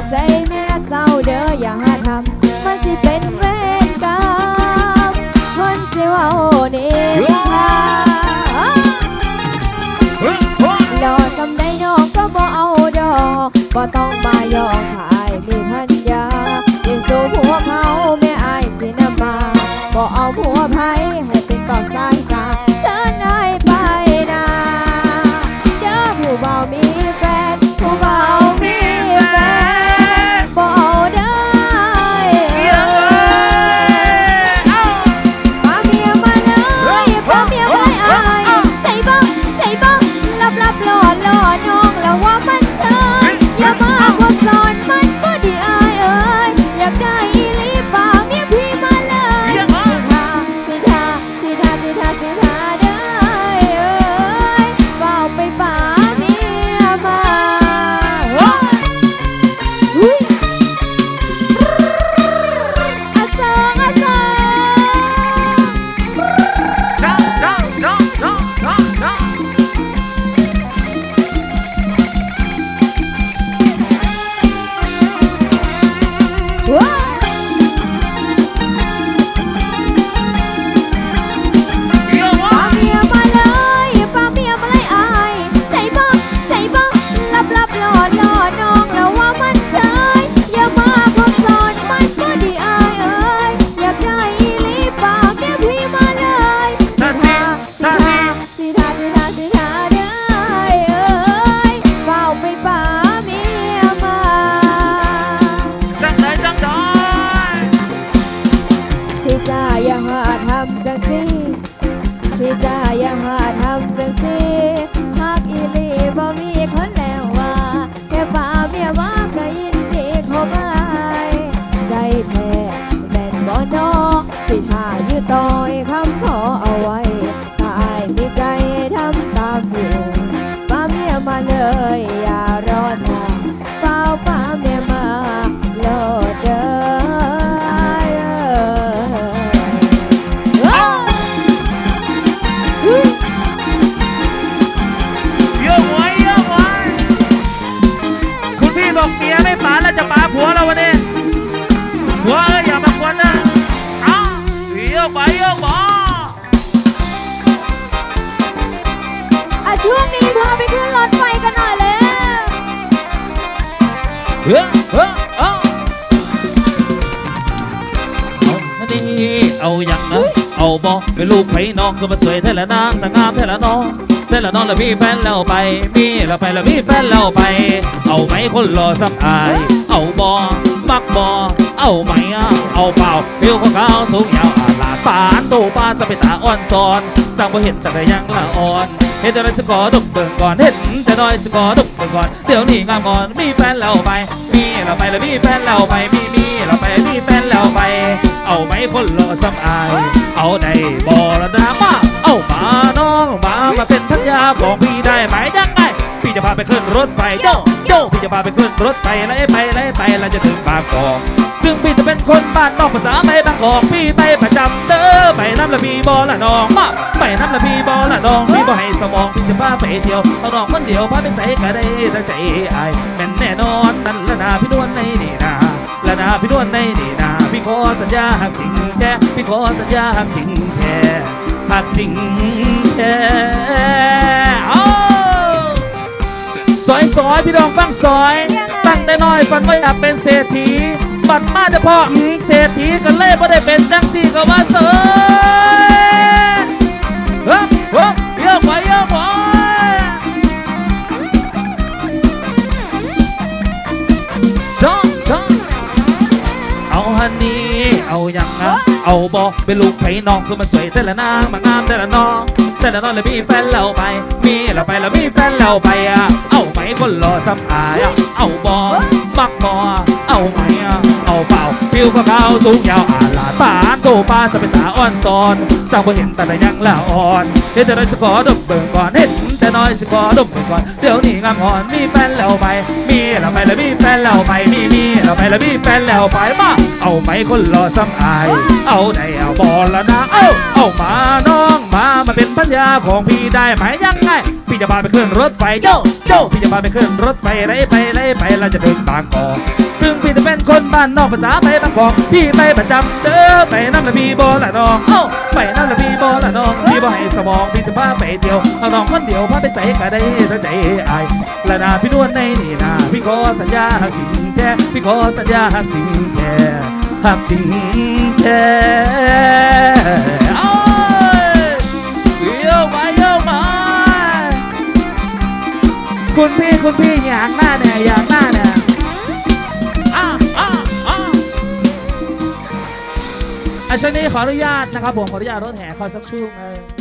อกใจเมียเศร้าเด้ออย่าหาทำมันสิเป็นเวรกรรมคนสิเว่าเนิทารอสำได้นองก็บ่เอาดอกบ่ต้องมายอมขายมีพันยาเลี้ยงสู่ผัวเขาแม่อายสินำมาบ่เอาผัวไผ เฮ้อเฮ้อเอาเอานี่เอาอย่างนะเอาบอเป็นลูกไผ่น้องก็มาสวยเท่ละนางแต่งามเท่ละน้องเท่ละน้องแล้วมีแฟนแล้วไปมีแล้วไปแล้วมีแฟนแล้วไป เอาไหมคนรอซ้ำอาย เอาบอ มักบอเอาไหมเอาเปล่าเรียวของเขาสูงยาวอาลาดปานโตปานสะไปตาอ่อนซอนสร้างบ่เห็นแต่ยังละอ่อนเห็นแต่น้อยสกอดุกเบิ่งก่อนเห็นแต่น้อยสกอดุกเบิ่งก่อนเดี๋ยวนี้งามก่อนมีแฟนแล้วไปมีเราไปแล้วมีแฟนแล้วไปมีมีเราไปมีแฟนแล้วไปเอาไหมคนรอซ้ำอาย เอาได้บอละนะมาเอามาน้องมามาเป็นพันยาของพี่ได้ไหมยังไงพี่จะพาไปขึ้นรถไฟโย ที่จะพาไปขึ้นรถไฟไล่ไปไล่ไปแล้วจะถึงบางกอกถึงพี่จะเป็นคนบ้านนอกภาษาไม่บางกอกพี่ไปประจำเด้อไปน้ำละพีบอละนองมาไปน้ำละพีบอละนองพี่บ่ให้สมองพี่จะพาไปเที่ยวเอาน้องคนเดียวพาไปใส่ก็ได้ตั้งใจอายแม่นแน่นอนนั่นละนาพี่นวลในนี่นาละนาพี่นวลในนี่นาพี่ขอสัญญาหักจริงแท้พี่ขอสัญญาหักจริงแท้หักจริงแท้ พี่น้องฟังซอย ตั้งแต่น้อยฝันว่าอยากเป็นเศรษฐีบัดมาเฉพาะอืมเศรษฐีกันเล่ไม่ได้เป็นจังสี่ก็ว่าเสย เอาฮันนี่เอาอย่างนะเอาบอเป็นลูกไผ่น้องคือมันสวยแต่ละนางมางามแต่ละน้อง แต่ละน้องเลยมีแฟนเราไป มีเราไปแล้วมีแฟนเราไปอะเอาไหมคนรอสำอายอะเอาบอมักบอเอาไหมอะเอาเปล่าผิวขาวสูงยาวอะไร ปาโตปานสเป็นตาอ่อนซอนสร้างบ่เห็นแต่ละยังละอ่อนเห็นแต่น้อยสกอดมเบิ่งก่อนเห็นแต่น้อยสกอดมเบิ่งก่อนเดี๋ยวนี้งามอ่อนมีแฟนแล้วไปมีแล้วไปแล้วมีแฟนแล้วไปมีมีแล้วไปแล้วมีแฟนแล้วไปมาเอาไหมคนรอสำอาย เอาได้เอาบอลแล้วนะเอาเอามาน้องมามาเป็นพัญญาของพี่ได้ไหมยังไง จะพาไปขึ้นรถไฟโยโยพี่จะพาไปขึ้นรถไฟไรไปไรไปเราจะถึงบางกอกถึงพี่จะเป็นคนบ้านนอกภาษาไปบางกอกพี่ไปประจำเด้อไปน้ำละพี่บอละน้องเอ้าไปน้ำละพี่บอละน้องพี่บ่ให้สมองพี่จะพาไปเที่ยวเอาน้องคนเดียวพาไปใส่กะได้ตั้งใจอายและนาพี่นวลในนี่นาพี่ขอสัญญาจริงแท้พี่ขอสัญญาจริงแท้หักจริงแท้ คุณพี่คุณพี่อยากหน้าเนี่ยอยากหน้าเนี่ยอะอะอะอาชนี้ขออนุญาตนะครับผมขออนุญาตรถแห่ขอสักช่วงหนึง